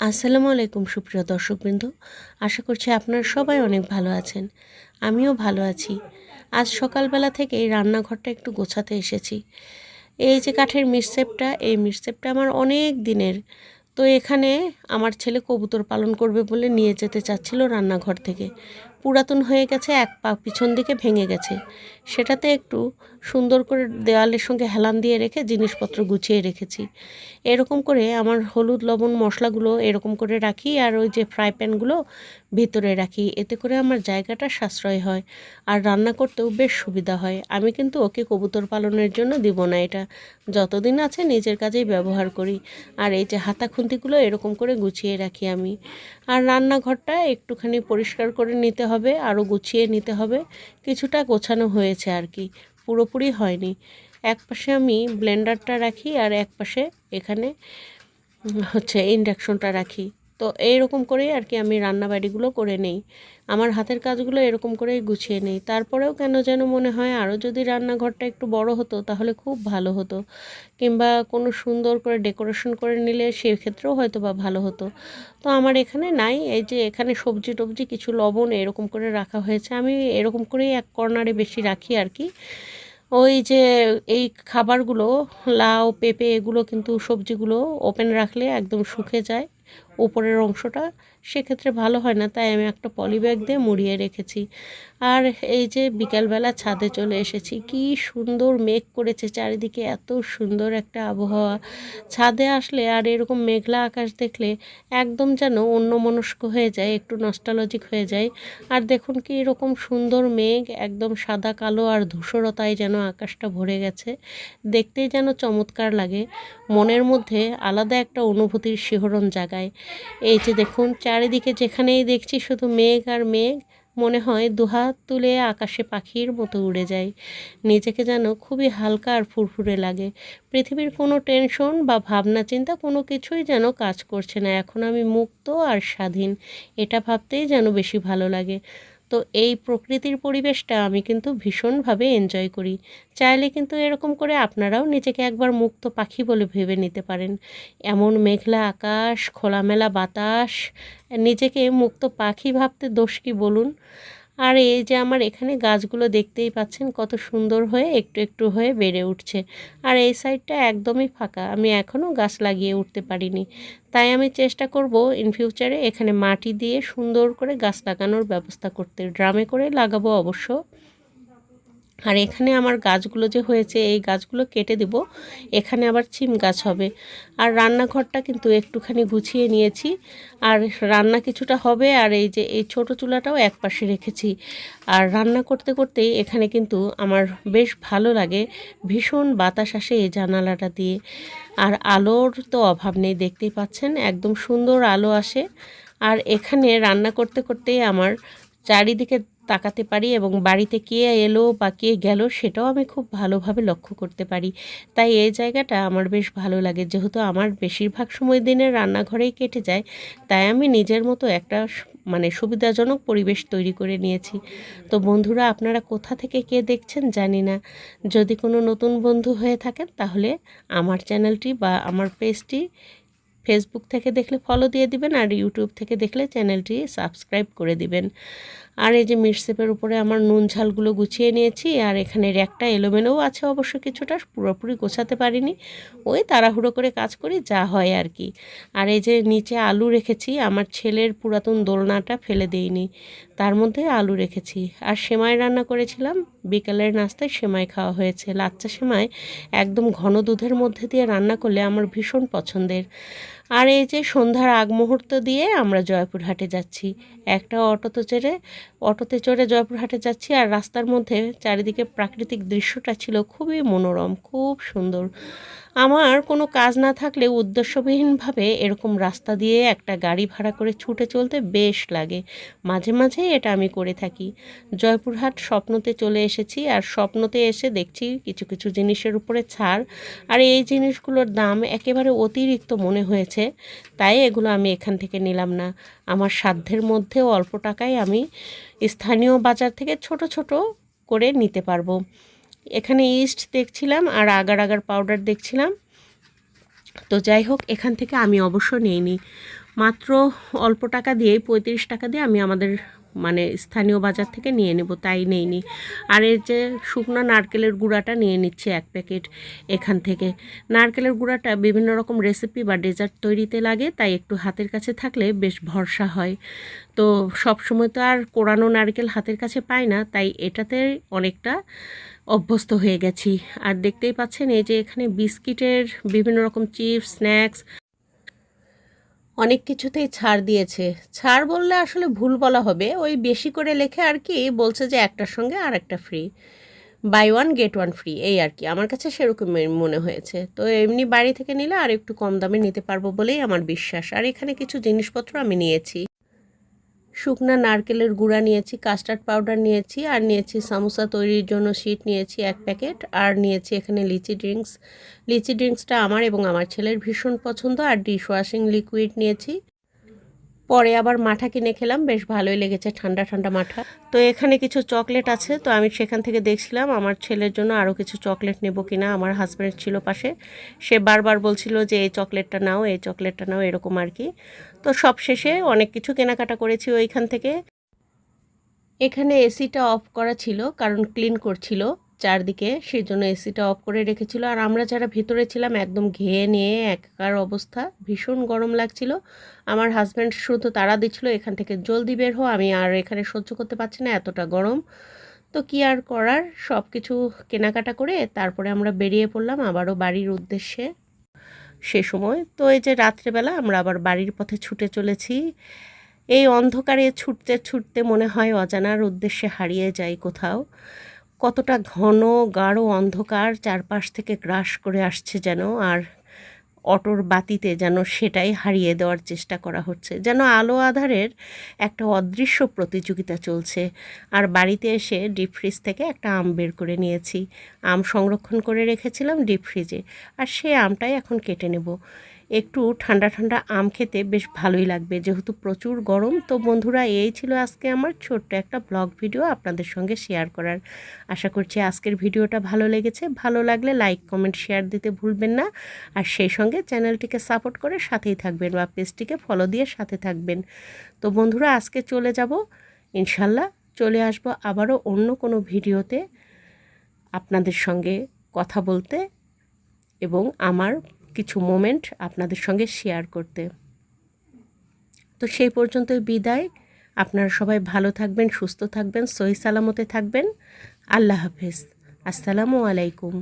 আসসালামু আলাইকুম, সুপ্রিয় দর্শকবৃন্দ। আশা করছি আপনারা সবাই অনেক ভালো আছেন। আমিও ভালো আছি। আজ সকালবেলা থেকেই রান্নাঘরটা একটু গোছাতে এসেছি। এই যে কাঠের মিরসেপটা, এই মিরসেপটা আমার অনেক দিনের। তো এখানে আমার ছেলে কবুতর পালন করবে বলে নিয়ে যেতে চাচ্ছিল রান্নাঘর থেকে। পুরাতন হয়ে গেছে, এক পা পিছন দিকে ভেঙে গেছে। সেটাতে একটু সুন্দর করে দেওয়ালের সঙ্গে হেলান দিয়ে রেখে জিনিসপত্র গুছিয়ে রেখেছি। এরকম করে আমার হলুদ লবণ মশলাগুলো এরকম করে রাখি আর ওই যে ফ্রাই প্যানগুলো ভিতরে রাখি। এতে করে আমার জায়গাটা সাশ্রয় হয় আর রান্না করতেও বেশ সুবিধা হয়। আমি কিন্তু ওকে কবুতর পালনের জন্য দিব না এটা। যতদিন আছে নিজের কাজেই ব্যবহার করি। আর এই যে হাতা খুন্তিগুলো এরকম করে গুছিয়ে রাখি আমি। আর রান্নাঘরটা একটুখানি পরিষ্কার করে নিতে হবে, আরও গুছিয়ে নিতে হবে। কিছুটা গোছানো হয়েছে। আর কি। পুরোপুরি হয়নি। এক পাশে আমি ব্লেন্ডারটা রাখি আর এক পাশে এখানে হচ্ছে ইন্ডাকশনটা রাখি। তো এইরকম করেই আর কি আমি রান্নাবাড়িগুলো করে নেই। আমার হাতের কাজগুলো এরকম করেই গুছিয়ে নেই। তারপরেও কেন যেন মনে হয় আরও যদি রান্নাঘরটা একটু বড় হতো তাহলে খুব ভালো হতো। কিংবা কোনো সুন্দর করে ডেকোরেশন করে নিলে সেক্ষেত্রেও হয়তো বা ভালো হতো। তো আমার এখানে নাই। এই যে এখানে সবজি টবজি কিছু লবণ এরকম করে রাখা হয়েছে। আমি এরকম করেই এক কর্নারে বেশি রাখি আর কি। ওই যে এই খাবারগুলো, লাউ, পেঁপে এগুলো কিন্তু সবজিগুলো ওপেন রাখলে একদম শুকে যায়। উপরের অংশটা সেক্ষেত্রে ভালো হয় না, তাই আমি একটা পলি ব্যাগ দিয়ে মুড়িয়ে রেখেছি। আর এই যে বিকালবেলা ছাদে চলে এসেছি, কি সুন্দর মেঘ করেছে চারিদিকে, এত সুন্দর একটা আবহাওয়া। ছাদে আসলে আর এরকম মেঘলা আকাশ দেখলে একদম যেন অন্যমনস্ক হয়ে যায়, একটু নস্টালজিক হয়ে যায়। আর দেখুন কি এরকম সুন্দর মেঘ, একদম সাদা, কালো আর ধূসরতায় যেন আকাশটা ভরে গেছে। দেখতেই যেন চমৎকার লাগে। মনের মধ্যে আলাদা একটা অনুভূতির শিহরণ জাগায়। এই যে দেখুন, চারিদিকে যেখানেই দেখছি শুধু মেঘ আর মেঘ, মনে হয় দুহাত তুলে আকাশে পাখির মতো উড়ে যায়। নিজেকে যেন খুবই হালকা আর ফুরফুরে লাগে। পৃথিবীর কোনো টেনশন বা ভাবনা চিন্তা কোনো কিছুই যেন কাজ করছে না। এখন আমি মুক্ত আর স্বাধীন। এটা ভাবতেই যেন বেশি ভালো লাগে। তো এই প্রকৃতির পরিবেশটা আমি কিন্তু ভীষণভাবে এনজয় করি। চাইলে কিন্তু এরকম করে আপনারাও নিজেকে একবার মুক্ত পাখি বলে ভেবে নিতে পারেন। এমন মেঘলা আকাশ, খোলামেলা বাতাস, নিজেকে মুক্ত পাখি ভাবতে দোষ কি বলুন? আর এই যে আমার এখানে গাছগুলো দেখতেই পাচ্ছেন, কত সুন্দর হয়ে একটু একটু হয়ে বেড়ে উঠছে। আর এই সাইডটা একদমই ফাঁকা, আমি এখনও গাছ লাগিয়ে উঠতে পারিনি। তাই আমি চেষ্টা করব ইন ফিউচারে এখানে মাটি দিয়ে সুন্দর করে গাছ লাগানোর ব্যবস্থা করতে। ড্রামে করে লাগাবো অবশ্য। আর এখানে আমার গাছগুলো যে হয়েছে, এই গাছগুলো কেটে দেব। এখানে আবার ছিম গাছ হবে। আর রান্নাঘরটা কিন্তু একটুখানি গুছিয়ে নিয়েছি। আর রান্না কিছুটা হবে, আর এই যে, এই ছোট চুলাটাও এক পাশে রেখেছি। আর রান্না করতে করতেই এখানে কিন্তু আমার বেশ ভালো লাগে ভীষণ বাতাস আসে এই জানালাটা দিয়ে। আর আলোর তো অভাব নেই, দেখতেই পাচ্ছেন? একদম সুন্দর আলো আসে। আর এখানে রান্না করতে করতেই আমার চারিদিকে তাকাতে পারি এবং বাড়িতে কে এলো বা কে গেল সেটাও আমি খুব ভালোভাবে লক্ষ্য করতে পারি। তাই এই জায়গাটা আমার বেশ ভালো লাগে। যেহেতু আমার বেশিরভাগ সময় দিনের রান্নাঘরেই কেটে যায়, তাই আমি নিজের মতো একটা মানে সুবিধাজনক পরিবেশ তৈরি করে নিয়েছি। তো বন্ধুরা, আপনারা কোথা থেকে কে দেখছেন জানি না। যদি কোনো নতুন বন্ধু হয়ে থাকেন, তাহলে আমার চ্যানেলটি বা আমার পেজটি ফেসবুক থেকে দেখলে ফলো দিয়ে দিবেন আর ইউটিউব থেকে দেখলে চ্যানেলটি সাবস্ক্রাইব করে দিবেন। আর এই যে মিটসেপের উপরে আমার নুন ঝালগুলো গুছিয়ে নিয়েছি, আর এখানে র্যাকটা এলোমেলোও আছে অবশ্য কিছুটা, পুরোপুরি গোছাতে পারিনি। ওই তাড়াহুড়ো করে কাজ করি, যা হয় আর কি। আর এই যে নিচে আলু রেখেছি, আমার ছেলের পুরাতন দোলনাটা ফেলে দেইনি, তার মধ্যে আলু রেখেছি। আর সেমাই রান্না করেছিলাম, বিকালের নাস্তায় সেমাই খাওয়া হয়েছে। লাচ্চা সেমাই একদম ঘন দুধের মধ্যে দিয়ে রান্না করলে আমার ভীষণ পছন্দের। আর এই যে সন্ধ্যার আগ মুহূর্ত দিয়ে আমরা জয়পুরহাটে যাচ্ছি। একটা অটোতে চড়ে অটোতে চড়ে জয়পুরহাটে যাচ্ছি আর রাস্তার মধ্যে চারিদিকে প্রাকৃতিক দৃশ্যটা ছিল খুবই মনোরম, খুব সুন্দর। আমার কোনো কাজ না থাকলে উদ্দেশ্যবিহীনভাবে এরকম রাস্তা দিয়ে একটা গাড়ি ভাড়া করে ছুটে চলতে বেশ লাগে। মাঝে মাঝে এটা আমি করে থাকি। জয়পুরহাট স্বপ্নতে চলে এসেছি আর স্বপ্নতে এসে দেখছি কিছু কিছু জিনিসের উপরে ছাড়। আর এই জিনিসগুলোর দাম একেবারে অতিরিক্ত মনে হয়েছে, তাই এগুলো আমি এখান থেকে নিলাম না। আমার সাধ্যের মধ্যে অল্প টাকায় আমি স্থানীয় বাজার থেকে ছোট ছোট করে নিতে পারব। এখানে ইস্ট দেখছিলাম আর আগার আগার পাউডার দেখছিলাম। তো যাই হোক, এখান থেকে আমি অবশ্য নিইনি। মাত্র অল্প টাকা দিয়ে পঁয়ত্রিশ টাকা দিয়ে আমি আমাদের মানে স্থানীয় বাজার থেকে নিয়ে নেব, তাই নেইনি আর এর যে শুকনো নারকেলের গুঁড়াটা নিয়ে নিচ্ছে এক প্যাকেট এখান থেকে। নারকেলের গুঁড়াটা বিভিন্ন রকম রেসিপি বা ডেজার্ট তৈরিতে লাগে, তাই একটু হাতের কাছে থাকলে বেশ ভরসা হয়। তো সব সময় তো আর কোরানো নারকেল হাতের কাছে পাই না, তাই এটাতে অনেকটা অভ্যস্ত হয়ে গেছি। আর দেখতেই পাচ্ছেন এই যে এখানে বিস্কিটের বিভিন্ন রকম চিপস, স্ন্যাক্স অনেক কিছুতেই ছাড় দিয়েছে। ছাড় বললে আসলে ভুল বলা হবে। ওই বেশি করে লেখে আর কি বলছে যে একটার সঙ্গে আর একটা free buy one get one free এই আর কি। আমার কাছে সেরকম মনে হয়েছে। তো এমনি বাড়ি থেকে নিলে আর একটু কম দামে নিতে পারব বলেই আমার বিশ্বাস। আর এখানে কিছু জিনিসপত্র আমি নিয়েছি। শুকনা নারকেলের গুঁড়া নিয়েছি কাস্টার্ড পাউডার নিয়েছি, আর নিয়েছি সামোসা তৈরির জন্য শিট নিয়েছি এক প্যাকেট আর নিয়েছি এখানে লিচি ড্রিঙ্কস লিচি ড্রিঙ্কসটা আমার এবং আমার ছেলের ভীষণ পছন্দ, আর ডিশ ওয়াশিং লিকুইড নিয়েছি। পরে আবার মাঠা কিনে খেলাম, বেশ ভালোই লেগেছে ঠান্ডা ঠান্ডা মাঠা। তো এখানে কিছু চকলেট আছে, তো আমি সেখান থেকে দেখছিলাম, আমার ছেলের জন্য আরও কিছু চকলেট নেব কিনা, আমার হাজব্যান্ড ছিল পাশে। সে বারবার বলছিল যে, এই চকলেটটা নাও, এই চকলেটটা নাও, এরকম আর কি। তো সব শেষে অনেক কিছু কেনাকাটা করেছি ওইখান থেকে। এখানে এসিটা অফ করা ছিল, কারণ ক্লিন করছিল। চারদিকে সেই জন্য এসিটা অফ করে রেখেছিল। আর আমরা যারা ভিতরে ছিলাম, একদম ঘেয়ে নিয়ে একাকার অবস্থা, ভীষণ গরম লাগছিল। আমার হাজব্যান্ড শুধু তারা দিচ্ছিল, এখান থেকে জলদি বের হো আমি আর এখানে সহ্য করতে পারছি না, এতটা গরম। তো কি আর করার? সব কিছু কেনাকাটা করে তারপরে আমরা বেরিয়ে পড়লাম আবারও বাড়ির উদ্দেশ্যে সে সময়। তো এই যে রাত্রেবেলা আমরা আবার বাড়ির পথে ছুটে চলেছি। এই অন্ধকারে ছুটতে ছুটতে মনে হয় অজানার উদ্দেশ্যে হারিয়ে যাই কোথাও। কতটা ঘন, গাঢ় অন্ধকার চারপাশ থেকে গ্রাস করে আসছে যেন, আর অটোর বাতিতে যেন সেটাই হারিয়ে দেওয়ার চেষ্টা করা হচ্ছে। যেন আলো আধারের একটা অদৃশ্য প্রতিযোগিতা চলছে। আর বাড়িতে এসে ডিপ ফ্রিজ থেকে একটা আম বের করে নিয়েছি। আম সংরক্ষণ করে রেখেছিলাম ডিপ ফ্রিজে। আর সেই আমটাই এখন কেটে নেব। একটু ঠান্ডা ঠান্ডা আম খেতে বেশ ভালোই লাগবে। যেহেতু প্রচুর গরম, তো বন্ধুরা এই ছিল আজকে আমার ছোট্ট একটা ব্লগ ভিডিও আপনাদের সঙ্গে শেয়ার করার। আশা করছি আজকের ভিডিওটা ভালো লেগেছে। ভালো লাগলে লাইক, কমেন্ট, শেয়ার দিতে ভুলবেন না। আর সেই সঙ্গে চ্যানেলটিকে সাপোর্ট করে সাথেই থাকবেন বা পেজটিকে ফলো দিয়ে সাথে থাকবেন। তো বন্ধুরা আজকে চলে যাব। ইনশাল্লাহ চলে আসব আবারও অন্য কোনো ভিডিওতে আপনাদের সঙ্গে কথা বলতে এবং আমার কিছু মোমেন্ট আপনাদের সঙ্গে শেয়ার করতে। তো সেই পর্যন্ত বিদায়। আপনারা সবাই ভালো থাকবেন, সুস্থ থাকবেন, সহি সালামতে থাকবেন। আল্লাহ হাফেজ। আসসালামু আলাইকুম।